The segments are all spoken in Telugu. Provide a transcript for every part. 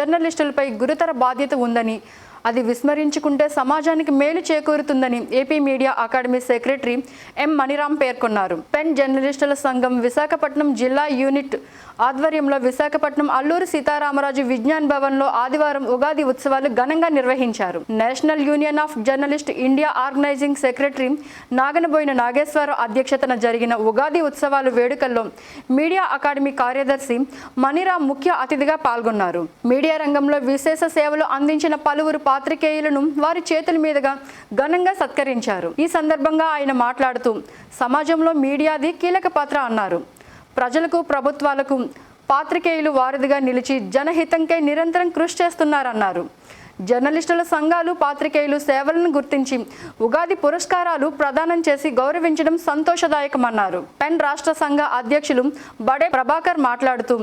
జర్నలిస్టులపై గురుతర బాధ్యత ఉందని అది విస్మరించుకుంటే సమాజానికి మేలు చేకూరుతుందని AP media academy secretary M Maniram పేర్కొన్నారు. పెన్ జర్నలిస్టుల సంఘం విశాఖపట్నం జిల్లా యూనిట్ ఆధ్వర్యంలో విశాఖపట్నం అల్లూరు సీతారామరాజు విజ్ఞాన్ భవన్లో ఆదివారం ఉగాది ఉత్సవాలు ఘనంగా నిర్వహించారు. National union of journalist India organising secretary Naganaboina Nageswararao అధ్యక్షతన జరిగిన ఉగాది ఉత్సవాలు వేడుకల్లో మీడియా అకాడమీ కార్యదర్శి మణిరామ్ ముఖ్య అతిథిగా పాల్గొన్నారు. మీడియా రంగంలో విశేష సేవలు అందించిన పలువురు పాత్రికేయులను వారి చేతుల మీదుగా ఘనంగా సత్కరించారు. ఈ సందర్భంగా ఆయన మాట్లాడుతూ సమాజంలో మీడియాది కీలక పాత్ర అన్నారు. ప్రజలకు ప్రభుత్వాలకు పాత్రికేయులు వారధిగా నిలిచి జనహితంకై నిరంతరం కృషి చేస్తున్నారన్నారు. జర్నలిస్టుల సంఘాలు పాత్రికేయులు సేవలను గుర్తించి ఉగాది పురస్కారాలు ప్రదానం చేసి గౌరవించడం సంతోషదాయకమన్నారు. పెన్ రాష్ట్ర సంఘ అధ్యక్షులు బడే ప్రభాకర్ మాట్లాడుతూ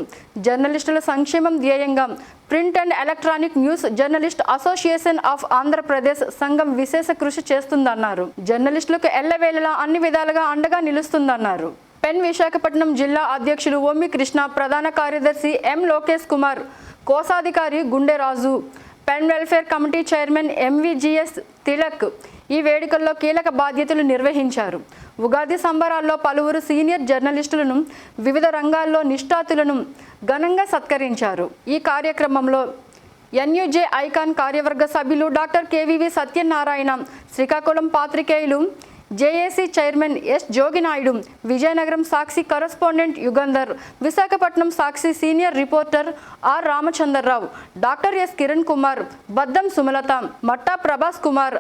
జర్నలిస్టుల సంక్షేమం ధ్యేయంగా print and electronic news journalist association of Andhra Pradesh సంఘం విశేష కృషి చేస్తుందన్నారు. జర్నలిస్టులకు ఎల్లవేళలా అన్ని విధాలుగా అండగా నిలుస్తుందన్నారు. పెన్ విశాఖపట్నం జిల్లా అధ్యక్షులు ఓమి కృష్ణ ప్రధాన కార్యదర్శి ఎం లోకేష్ కుమార్ కోశాధికారి Gunderaju pen welfare committee chairman MVGS Tilak ఈ వేడుకల్లో కీలక బాధ్యతలు నిర్వహించారు. ఉగాది సంబరాల్లో పలువురు సీనియర్ జర్నలిస్టులను వివిధ రంగాల్లో నిష్ఠాతులను ఘనంగా సత్కరించారు. ఈ కార్యక్రమంలో ఎన్యుజే ఐకాన్ కార్యవర్గ సభ్యులు డాక్టర్ కేవీవి సత్యనారాయణ శ్రీకాకుళం పాత్రికేయులు JAC chairman S Joginaidu Vizianagaram Sakshi correspondent Yugandhar Visakhapatnam Sakshi senior reporter R Ramachandrarao doctor S Kiran Kumar Baddam Sumalatha Matta Prabhas Kumar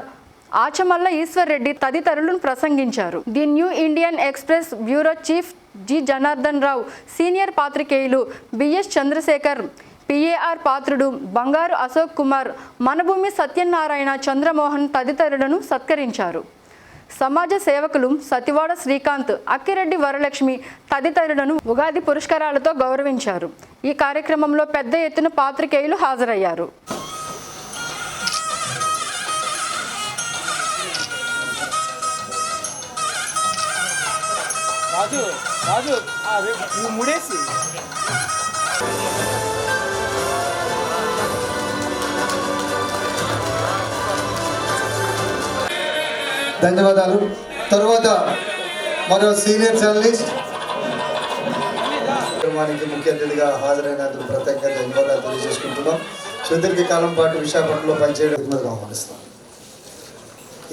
Achamalla Eshwar Reddy తదితరులను ప్రసంగించారు. The new Indian express bureau chief G Janardhan Rao senior పాత్రికేయులు బిఎస్ చంద్రశేఖర్ పిఏఆర్ పాత్రుడు బంగారు అశోక్ కుమార్ మనభూమి సత్యనారాయణ చంద్రమోహన్ తదితరులను సత్కరించారు. సమాజ సేవకులు సతివాడ శ్రీకాంత్ అక్కిరెడ్డి వరలక్ష్మి తదితరులను ఉగాది పురస్కారాలతో గౌరవించారు. ఈ కార్యక్రమంలో పెద్ద ఎత్తున పాత్రికేయులు హాజరయ్యారు. రాజు రాజు ముడేసి. ధన్యవాదాలు. తర్వాత మరో సీనియర్ జర్నలిస్ట్. కార్యక్రమానికి ముఖ్య అతిథిగా హాజరైనందుకు ప్రత్యేకంగా ధన్యవాదాలు తెలియజేసుకుంటున్నాం. సుదీర్ఘ కాలం పాటు విశాఖపట్నంలో పనిచేయడం ఆహ్వానిస్తాం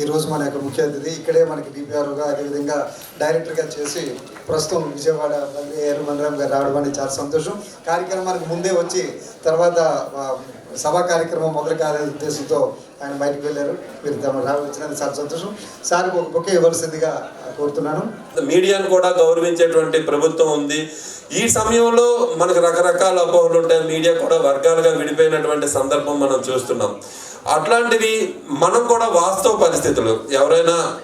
ఈరోజు మన యొక్క ముఖ్య అతిథి ఇక్కడే మనకి డిపిఆర్గా అదేవిధంగా డైరెక్టర్గా చేసి ప్రస్తుతం విజయవాడ ఏరు మండలం గారు రావడం అనేది చాలా సంతోషం. కార్యక్రమానికి ముందే వచ్చి తర్వాత సభా కార్యక్రమం మొదలు కాలే ఉద్దేశంతో ఆయన బయటకు వెళ్ళారు. మీరు తమ వచ్చినందుకు చాలా సంతోషం. సార్ ఒక బుక్ ఇవ్వాల్సిందిగా కోరుతున్నాను. మీడియాను కూడా గౌరవించేటువంటి ప్రభుత్వం ఉంది. ఈ సమయంలో మనకు రకరకాల అపోహలు ఉంటాయి. మీడియా కూడా వర్గాలుగా విడిపోయినటువంటి సందర్భం మనం చూస్తున్నాం. అట్లాంటివి మనం కూడా వాస్తవ పరిస్థితులు. ఎవరైనా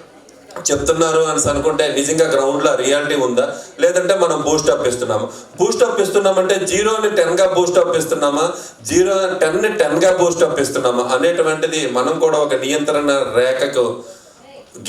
చెప్తున్నారు అని అనుకుంటే నిజంగా గ్రౌండ్లో రియాలిటీ ఉందా? లేదంటే మనం బూస్ట్ అప్ ఇస్తున్నాము? బూస్ట్ అప్ ఇస్తున్నామంటే జీరోని టెన్గా బూస్ట్ అప్ ఇస్తున్నామా? జీరో టెన్ని టెన్గా బూస్ట్ అప్ ఇస్తున్నామా? అనేటువంటిది మనం కూడా ఒక నియంత్రణ రేఖకు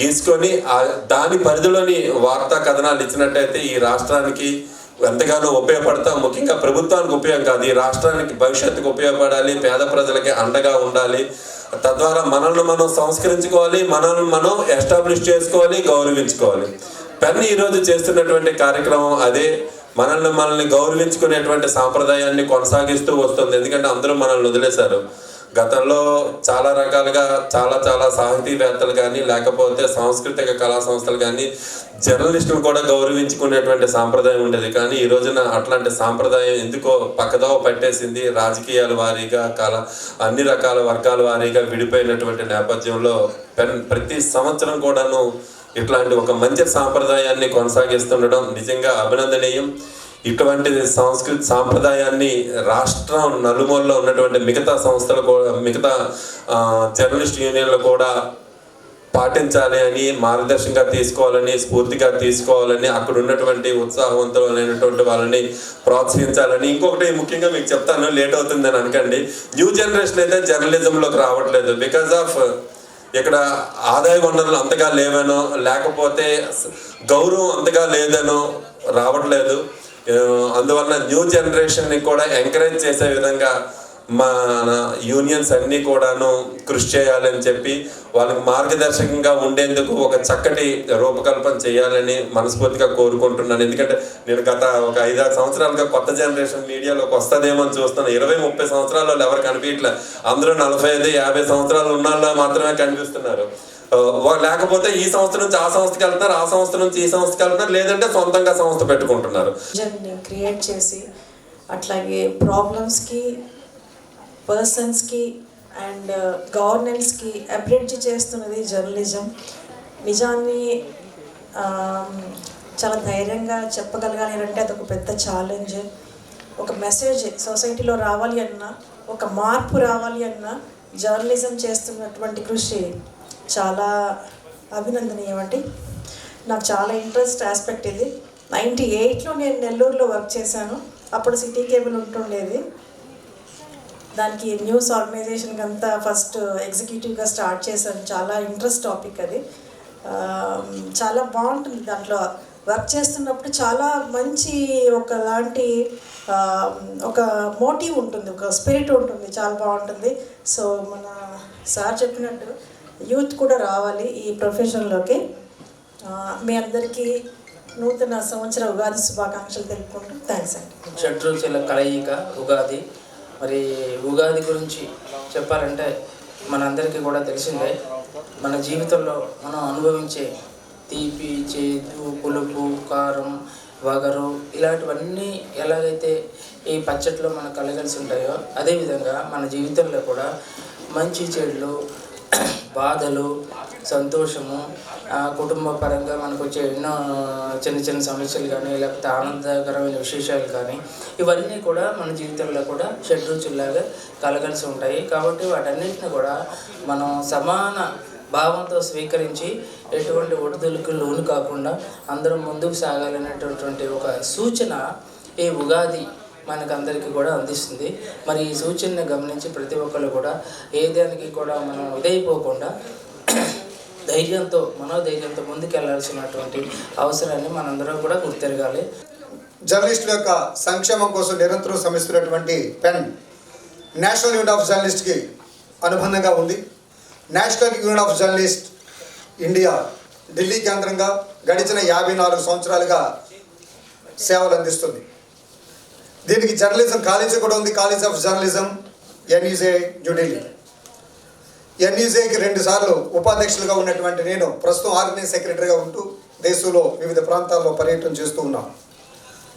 గీసుకొని దాని పరిధిలోని వార్తా కథనాలు ఇచ్చినట్టయితే ఈ రాష్ట్రానికి ఎంతగానో ఉపయోగపడతాం. ముఖ్యంగా ప్రభుత్వానికి ఉపయోగం కాదు. ఈ రాష్ట్రానికి భవిష్యత్తుకు ఉపయోగపడాలి. పేద ప్రజలకి అండగా ఉండాలి. తద్వారా మనల్ని మనం సంస్కరించుకోవాలి మనల్ని మనం ఎస్టాబ్లిష్ చేసుకోవాలి గౌరవించుకోవాలి. పెన్ ఈరోజు చేస్తున్నటువంటి కార్యక్రమం అదే. మనల్ని మనల్ని గౌరవించుకునేటువంటి సాంప్రదాయాన్ని కొనసాగిస్తూ వస్తుంది. ఎందుకంటే అందరూ మనల్ని వదిలేశారు. గతంలో చాలా రకాలుగా చాలా చాలా సాహితీవేత్తలు కానీ లేకపోతే సాంస్కృతిక కళా సంస్థలు కానీ జర్నలిస్టులు కూడా గౌరవించుకునేటువంటి సాంప్రదాయం ఉండేది. కానీ ఈ రోజున అట్లాంటి సాంప్రదాయం ఎందుకో పక్కదోవ పట్టేసింది. రాజకీయాల వారీగా కళ అన్ని రకాల వర్గాల వారీగా విడిపోయినటువంటి నేపథ్యంలో ప్రతి సంవత్సరం కూడాను ఇట్లాంటి ఒక మంచి సాంప్రదాయాన్ని కొనసాగిస్తుండడం నిజంగా అభినందనీయం. ఇటువంటి సంస్కృతి సాంప్రదాయాన్ని రాష్ట్రం నలుమూలలో ఉన్నటువంటి మిగతా సంస్థలు కూడా మిగతా జర్నలిస్ట్ యూనియన్లు కూడా పాటించాలి అని మార్గదర్శకంగా తీసుకోవాలని స్ఫూర్తిగా తీసుకోవాలని అక్కడ ఉన్నటువంటి ఉత్సాహవంతులైనటువంటి వాళ్ళని ప్రోత్సహించాలని. ఇంకొకటి ముఖ్యంగా మీకు చెప్తాను లేట్ అవుతుందని అనకండి. న్యూ జనరేషన్ అయితే జర్నలిజంలోకి రావట్లేదు. బికాస్ ఆఫ్ ఇక్కడ ఆదాయ వనరులు అంతగా లేవనో లేకపోతే గౌరవం అంతగా లేదనో రావట్లేదు. అందువల్ల అందువలన న్యూ జనరేషన్ని కూడా ఎంకరేజ్ చేసే విధంగా మన యూనియన్స్ అన్నీ కూడాను కృషి చేయాలని చెప్పి వాళ్ళకి మార్గదర్శకంగా ఉండేందుకు ఒక చక్కటి రూపకల్పన చేయాలని మనస్ఫూర్తిగా కోరుకుంటున్నాను. ఎందుకంటే నేను గత ఒక ఐదారు సంవత్సరాలుగా కొత్త జనరేషన్ మీడియాలోకి వస్తుందేమో అని చూస్తున్నాను ఇరవై ముప్పై సంవత్సరాల వాళ్ళు ఎవరు కనిపించట్లే. అందరూ నలభై ఐదు యాభై సంవత్సరాలు ఉన్న వాళ్ళు మాత్రమే కనిపిస్తున్నారు. లేకపోతే ఈ సంస్థ నుంచి ఆ సంస్థకి వెళ్తున్నారు ఆ సంస్థ నుంచి ఈ సంస్థకి వెళ్తున్నారు లేదంటే సొంతంగా సంస్థ పెట్టుకుంటున్నారు. క్రియేట్ చేసి అట్లాగే ప్రాబ్లమ్స్కి పర్సన్స్కి అండ్ గవర్నెన్స్కి అభివృద్ధి చేస్తున్నది జర్నలిజం నిజాన్ని చాలా ధైర్యంగా చెప్పగలగాలి అంటే అదొక పెద్ద ఛాలెంజ్ ఒక మెసేజ్ సొసైటీలో రావాలి అన్నా ఒక మార్పు రావాలి అన్నా జర్నలిజం చేస్తున్నటువంటి కృషి. చాలా అభినందనీయం నాకు చాలా ఇంట్రెస్ట్ ఆస్పెక్ట్ ఇది. నైంటీ ఎయిట్లో నేను నెల్లూరులో వర్క్ చేశాను. అప్పుడు సిటీ కేబుల్ ఉంటుండేది. దానికి న్యూస్ ఆర్గనైజేషన్కి అంతా ఫస్ట్ ఎగ్జిక్యూటివ్గా స్టార్ట్ చేశాను చాలా ఇంట్రెస్ట్ టాపిక్ అది. చాలా బాగుంటుంది దాంట్లో. వర్క్ చేస్తున్నప్పుడు చాలా మంచి ఒకలాంటి ఒక మోటివ్ ఉంటుంది. ఒక స్పిరిట్ ఉంటుంది. చాలా బాగుంటుంది. సో మన సార్ చెప్పినట్టు యూత్ కూడా రావాలి ఈ ప్రొఫెషన్లోకి మీ అందరికీ నూతన సంవత్సర ఉగాది శుభాకాంక్షలు తెలుపుకుంటూ థ్యాంక్స్ అండి. షడ్రుచుల కలయిక ఉగాది. మరి ఉగాది గురించి చెప్పాలంటే మనందరికీ కూడా తెలిసిందే మన జీవితంలో మనం అనుభవించే తీపి చేదు పులుపు కారం వగరు ఇలాంటివన్నీ ఎలాగైతే ఈ పచ్చట్లో మనకు కలగలిసి ఉంటాయో అదేవిధంగా మన జీవితంలో కూడా మంచి చెడులు బాధలు సంతోషము కుటుంబ పరంగా మనకు వచ్చే ఎన్నో చిన్న చిన్న సమస్యలు కానీ లేకపోతే ఆనందకరమైన విశేషాలు కానీ ఇవన్నీ కూడా మన జీవితంలో కూడా షడ్రుచుల్లాగా కలగలిసి ఉంటాయి. కాబట్టి వాటన్నిటిని కూడా మనం సమాన భావంతో స్వీకరించి ఎటువంటి ఒడిదులకు లోను కాకుండా అందరం ముందుకు సాగాలనేటటువంటి ఒక సూచన ఈ ఉగాది మనకందరికీ కూడా అందిస్తుంది. మరి ఈ సూచనని గమనించి ప్రతి ఒక్కరు కూడా ఏ దానికి కూడా మనం ఇదైపోకుండా ధైర్యంతో మనోధైర్యంతో ముందుకెళ్ళాల్సినటువంటి అవసరాన్ని మనందరం కూడా గుర్తెరగాలి. జర్నలిస్టుల యొక్క సంక్షేమం కోసం నిరంతరం శ్రమిస్తున్నటువంటి పెన్ నేషనల్ యూనిట్ ఆఫ్ జర్నలిస్ట్కి అనుబంధంగా ఉంది. National unit of journalist India Delhi కేంద్రంగా గడిచిన యాభై నాలుగు సంవత్సరాలుగా సేవలు అందిస్తుంది. దీనికి జర్నలిజం కాలేజీ కూడా ఉంది. College of journalism NEJ New Delhi ఎన్ఈజేకి రెండు సార్లు ఉపాధ్యక్షులుగా ఉన్నటువంటి నేను ప్రస్తుతం ఆర్గనైజ్ సెక్రటరీగా ఉంటూ దేశంలో వివిధ ప్రాంతాల్లో పర్యటన చేస్తూ ఉన్నాను.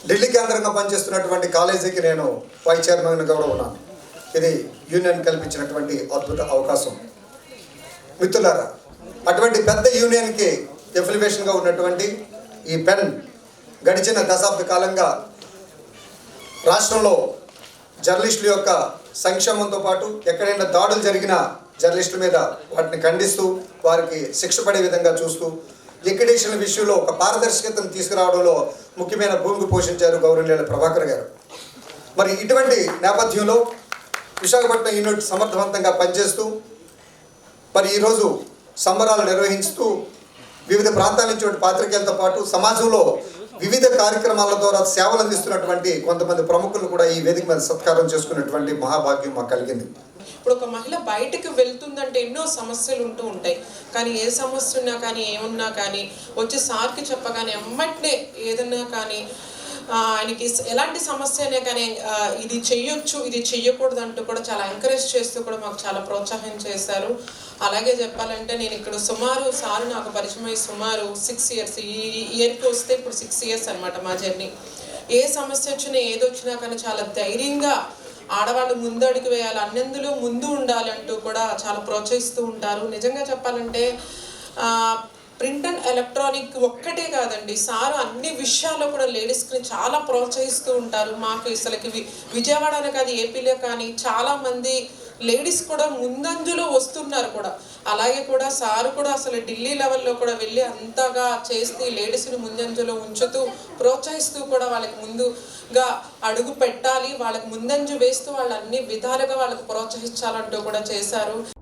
ఢిల్లీ కేంద్రంగా పనిచేస్తున్నటువంటి కాలేజీకి నేను వైస్ చైర్మన్గా కూడా ఉన్నాను. ఇది యూనియన్ కల్పించినటువంటి అద్భుత అవకాశం. మిత్రులారా అటువంటి పెద్ద యూనియన్కి ఎఫిలివేషన్గా ఉన్నటువంటి ఈ పెన్ గడిచిన దశాబ్ద కాలంగా రాష్ట్రంలో జర్నలిస్టుల యొక్క సంక్షేమంతో పాటు ఎక్కడైనా దాడులు జరిగిన జర్నలిస్టుల మీద వాటిని ఖండిస్తూ వారికి శిక్ష పడే విధంగా చూస్తూ లిక్విడేషన్ విషయంలో ఒక పారదర్శకతను తీసుకురావడంలో ముఖ్యమైన భూమికి పోషించారు గౌరవనీయుల ప్రభాకర్ గారు. మరి ఇటువంటి నేపథ్యంలో విశాఖపట్నం యూనిట్ సమర్థవంతంగా పనిచేస్తూ మరి ఈరోజు సంబరాలు నిర్వహిస్తూ వివిధ ప్రాంతాల నుంచి పాత్రికేయులతో పాటు సమాజంలో వివిధ కార్యక్రమాల ద్వారా సేవలు అందిస్తున్నటువంటి కొంతమంది ప్రముఖులు కూడా ఈ వేదిక మీద సత్కారం చేసుకున్నటువంటి మహాభాగ్యం మాకు కలిగింది. ఇప్పుడు ఒక మహిళ బయటకు వెళ్తుందంటే ఎన్నో సమస్యలు ఉంటూ ఉంటాయి. కానీ ఏ సమస్య ఉన్నా కానీ ఏమున్నా కానీ వచ్చి సార్కి చెప్పగానే ఎమ్మటనే ఏదన్నా కానీ ఆయనకి ఎలాంటి సమస్య అయినా కానీ ఇది చెయ్యొచ్చు ఇది చెయ్యకూడదు అంటూ కూడా చాలా ఎంకరేజ్ చేస్తూ కూడా మాకు చాలా ప్రోత్సాహం చేశారు. అలాగే చెప్పాలంటే నేను ఇక్కడ సుమారు సార్ నాకు పరిచయం సుమారు సిక్స్ ఇయర్స్ ఈ ఇయర్కి వస్తే ఇప్పుడు సిక్స్ ఇయర్స్ అనమాట మా జర్నీ ఏ సమస్య వచ్చినా ఏదొచ్చినా కానీ చాలా ధైర్యంగా ఆడవాళ్ళు ముందు అడుగు వేయాలి అన్నెందులో ముందు ఉండాలంటూ కూడా చాలా ప్రోత్సహిస్తూ ఉంటారు. నిజంగా చెప్పాలంటే ప్రింట్ అండ్ ఎలక్ట్రానిక్ ఒక్కటే కాదండి. సారు అన్ని విషయాల్లో కూడా లేడీస్కి చాలా ప్రోత్సహిస్తూ ఉంటారు. మాకు అసలుకి వి- విజయవాడలో కాదు ఏపీలో కానీ చాలామంది లేడీస్ కూడా ముందంజలో వస్తున్నారు కూడా. అలాగే కూడా సార్ కూడా అసలు ఢిల్లీ లెవెల్లో కూడా వెళ్ళి అంతగా చేస్తూ లేడీస్ని ముందంజలో ఉంచుతూ ప్రోత్సహిస్తూ కూడా వాళ్ళకి ముందుగా అడుగు పెట్టాలి. వాళ్ళకి ముందంజు వేస్తూ వాళ్ళు అన్ని విధాలుగా వాళ్ళకి ప్రోత్సహించాలంటూ కూడా చేశారు.